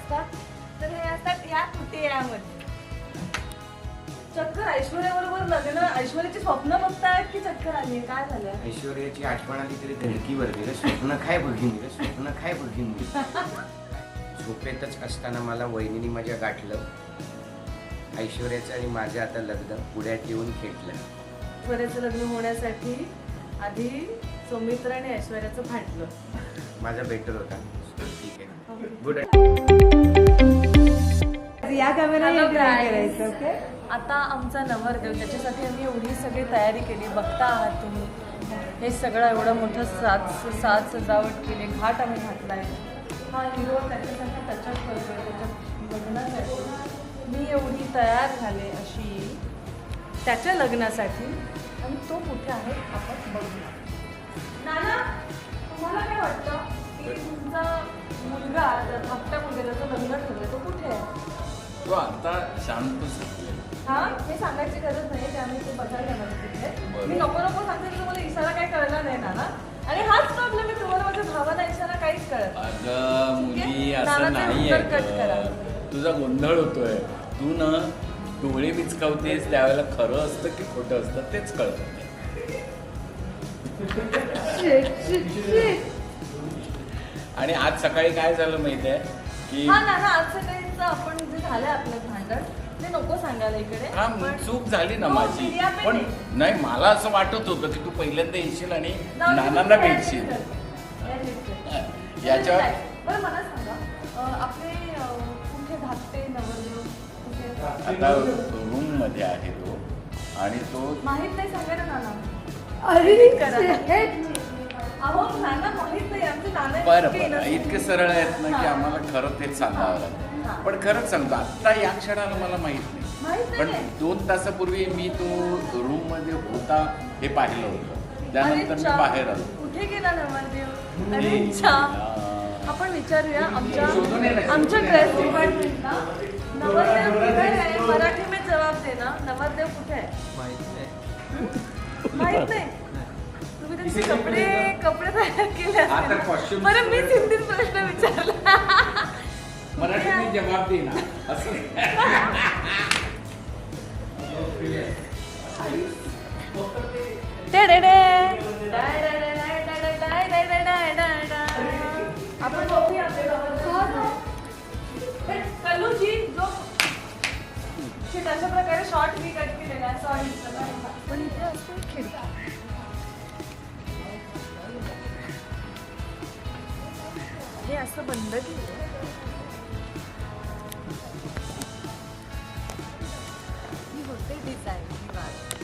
असतात तर हे असतात या चक्कर ऐश्वर्याबरोबर लग्न ऐश्वर्याची स्वप्न बघतायत की चक्कर आली काय झालं? ऐश्वर्याची आठवण आली तरी धडकी भरली रे स्वप्न काय बघीन रे? स्वप्न काय बघीन मी? झोपेतच असताना मला वहिनीने माझ्या गाठलं ऐश्वर्याचं आणि माझं आता लग्न पुण्यात येऊन खेटलं. ऐश्वर्याचं लग्न होण्यासाठी आधी सौमित्र आणि ऐश्वर्याचं फाटलं माझा बेटर होता. ठीक आहे. गुड या कॅमेरा. करायचं ओके आता आमचा नवरदेव त्याच्यासाठी आम्ही एवढी सगळी तयारी केली. बघता आहात तुम्ही. हे सगळं एवढं मोठं साज साज सजावट केली. घाट आम्ही घातलाय. हा हिरो त्याच्यासाठी टचअप करतोय. त्याच्या लग्नासाठी. मी एवढी तयार झाले अशी त्याच्या लग्नासाठी. आणि तो कुठे आहे आपण बघूया. नाना तुम्हाला काय वाटतं की तुमचा मुलगा धाकटा मुलगा लग्न ठरलं तो कुठे आहे? तो आता शांत हा? हे सांगायची गरज नाही ते आम्ही ते बघायला जाणार तिथे बरं. मी नको नको सांगते तुम्हाला इशारा काही कळला नाही ना आणि हाच प्रॉब्लेम आहे तुम्हाला माझ्या भावाला इशारा काहीच कळत नाही. अगं मुली असं नानाचं नाही उत्तर कट करा. आहे तुझा गोंधळ होतोय. तू ना डोळे विचकावतेस त्यावेळेला खरं असतं की खोटं असतं तेच कळत. नाही आणि आज सकाळी काय झालं माहितीये? की हा ना ना आज सकाळीचं आपण जे झालं आपलं भांडण ते नको सांगायला इकडे हा पण- चूक झाली ना हो, माझी पण पण आहे. नाही मला असं वाटत होतं की तू पहिल्यांदा येशील आणि जाऊ दे, नानांना तू भेटशील कर. कर. याच्यावर बरं मला सांगा अं, आपले अं, कुठे धाकटे नवरदेव कुठे आता रूममध्ये आहे तो आणि तो माहीत नाही सांगा ना नाना अरे करा. बरं इतके बरं. इतके सरळ आहेत ना की. आम्हाला खरं तेच सांगावं हा. लागतं. पण खरंच सांगतो आत्ता या क्षणाला मला माहीत माहीत नाही पण नाही. दोन तासापूर्वी मी तो रूममध्ये होता हे पाहिलं होतं. त्यानंतर मी. बाहेर आलो. कुठे गेला आपण विचारूया आमच्या. आमच्या ड्रेस डिपार्टमेंटला नवरदेव कुठे आहे? मराठी में जवाब दे ना. नवरदेव कुठे आहे? माहीत नाही. तुम्ही त्यांचे कपडे कपडे तयार केले असतील बरं मी हिंदीत प्रश्न विचारला. मराठीने जवाब दे ना असं डे डे डे. आपण बघूया हो, हो. जी असं बंद ही होते डिझाईन ही वाट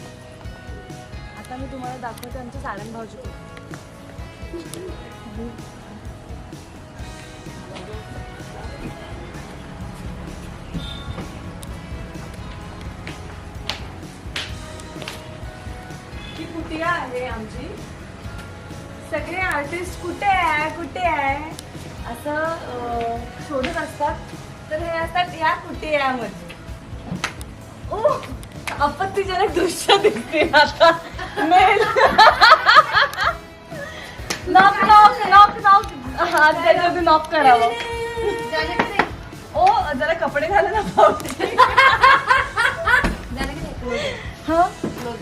आता मी तुम्हाला दाखवते आमच्या सारंग भाऊजी ही कुटिया आहे आमची? सगळे आर्टिस्ट कुठे आहे? कुठे आहे? असं शोधत असतात. तर हे असतात या कुटियामध्ये. ओ आपत्तीजनक दृश्य दिसते आता. नॉक नॉक नॉक नॉक हात त्याच्यामध्ये नॉक करावं. ओ जरा कपडे घाला ना भाऊजी. हा?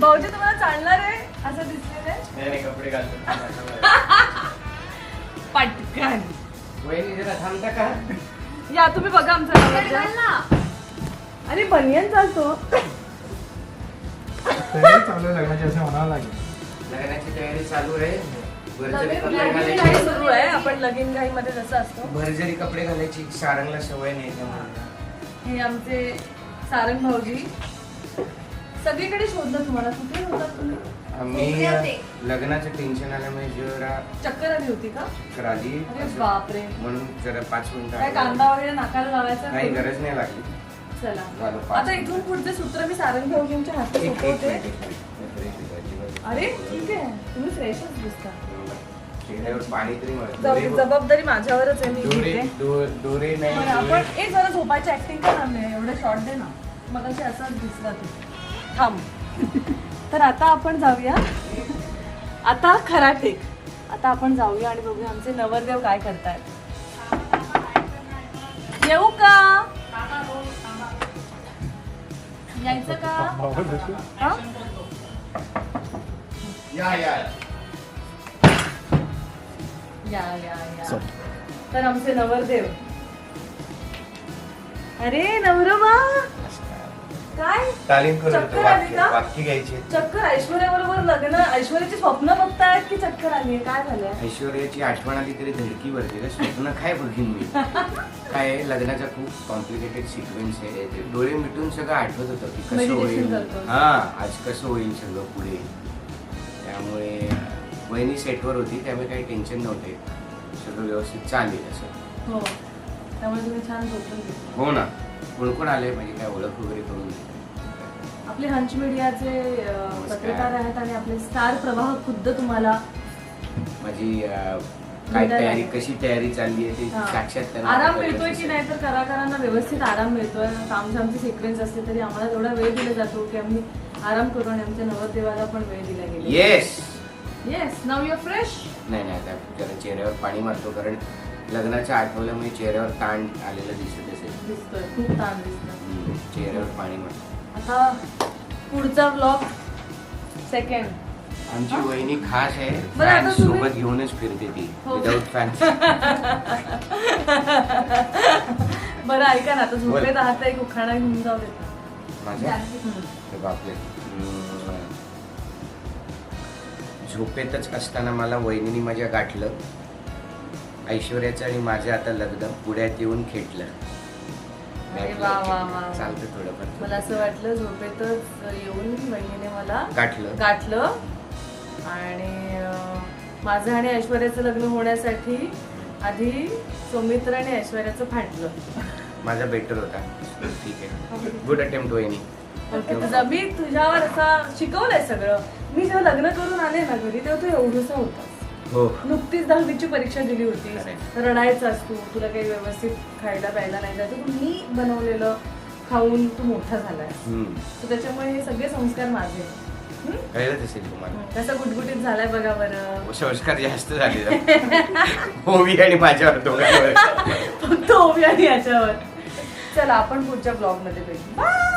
भाऊजी तुम्हाला चालणार आहे? असं दिसलेलं नाही नाही, कपडे घालतो. या तुम्ही बघा आमचा. अरे बनियन चालतो. तयारी चालू आहे लग्नाची असं म्हणावं लागेल. लग्नाची तयारी चालू आहे. भरजरी लगीन कपडे घालायची. सुरू आहे आपण लगीन घाई मध्ये जसं असतो. भरजरी कपडे घालायची सारंगला सवय नाही हे आमचे सारंग भाऊजी. सगळीकडे शोधलं तुम्हाला. कुठे होता तुम्ही? आम्ही लग्नाचं टेन्शन आल्यामुळे जरा चक्कर आली होती का? चक्कर आली अरे बापरे. म्हणून जरा पाच काय मिनिटं कांदा वगैरे नाकाला लावायचा काही नाही? गरज नाही लागली. चला. आता इथून पुढचे सूत्र मी सारंग हाती. सोपवते. एक मिनिट, अजिबात. अरे ठीक आहे. तुम्ही फ्रेशच दिसता. जबाबदारी माझ्यावरच आहे मी आपण एक जरा झोपायची ऍक्टिंग कर एवढे शॉर्ट दे ना. मला असाच दिसला तू. थांब. तर आता आपण जाऊया. आता खरा टेक आता आपण जाऊया आणि बघूया आमचे नवरदेव काय करतायत. येऊ का? यायचं का? या या. या या या. तर आमचे नवरदेव. अरे नवरबा काय? तालीम करून चक्कर येतो. आली वाक्य का? वाक्य घ्यायचे. चक्कर ऐश्वर्या बरोबर लग्न ऐश्वर्याची स्वप्न बघतायत की चक्कर आली काय झालंय? ऐश्वर्याची आठवण आली तरी धडकी भरते स्वप्न काय बघीन मी? काय आहे, लग्नाचा खूप कॉम्प्लिकेटेड सिक्वेन्स आहे. ते डोळे मिटून सगळं आठवत होतं की कसं Meditation होईल. हा आज कसं होईल सगळं पुढे? त्यामुळे वहिनी सेटवर होती त्यामुळे काही टेन्शन नव्हते. सगळं व्यवस्थित चालेल असं. हो. त्यामुळे तुम्ही छान झोपून घेतलं. हो ना. कोण आले म्हणजे काय ओळख वगैरे करून. आपले हंच मीडियाचे पत्रकार आहेत आणि आपले स्टार प्रवाह खुद्द तुम्हाला माझी काय तयारी. कशी तयारी चालली आहे ते. साक्षात आराम मिळतोय की. नाही तर कलाकारांना व्यवस्थित आराम मिळतोय आमची आमची सिक्वेन्स असते तरी आम्हाला तेवढा वेळ दिला जातो की आम्ही आराम करू आणि आमच्या नवरदेवाला पण वेळ दिला गेला येस येस नाव युअर फ्रेश नाही नाही आता जरा चेहऱ्यावर पाणी मारतो कारण लग्नाच्या आठवल्यामुळे चेहऱ्यावर ताण आलेलं दिसत असेल. दिसतोय खूप ताण दिसतोय. हम्म, चेहऱ्यावर पाणी मारतो आता पुढचा ब्लॉग सेकंड आमची वहिनी खास आहे बरं, आता फॅन्स तुम्ही- सोबत घेऊनच फिरते ती हो. विदाऊट फॅन्स बरं ऐका ना आता झोपेत आहात तर एक उखाणा घेऊन जाऊ देता माझ्या? हम्म. हे बापरे. झोपेतच असताना मला वहिनीने माझ्या गाठलं. ऐश्वर्याचं आणि माझं आता लग्न पुण्यात येऊन खेटलं. चालतं थोडंफार. मला असं वाटलं झोपेतच येऊन बहिणीने मला गाठलं. गाठलं. आणि माझं आणि ऐश्वर्याचं लग्न होण्यासाठी आधी सौमित्र आणि ऐश्वर्याचं फाटलं माझा बेटर होता. ठीक आहे. गुड अटेम्प्ट वहिनी. तुझा मी तुझ्यावर असा शिकवलंय सगळं. मी जेव्हा लग्न करून आले ना घरी तेव्हा तू एवढंसा होता हो. नुकतीच दहावीची परीक्षा दिली होती. Correct. रडायचास तू तुला काही व्यवस्थित खायला प्यायला नाही जायचं. पण मी बनवलेलं खाऊन तू मोठा झालाय हम्म. तर त्याच्यामुळे हे सगळे संस्कार माझे हम्म? कळलंच असेल तुम्हाला. कसं गुटगुटीत झालाय बघा बरं. संस्कार जास्त झाले ओवी आणि माझ्यावर दोघांवर. फक्त ओवी आणि याच्यावर. चला आपण पुढच्या ब्लॉगमध्ये भेटू. Bye!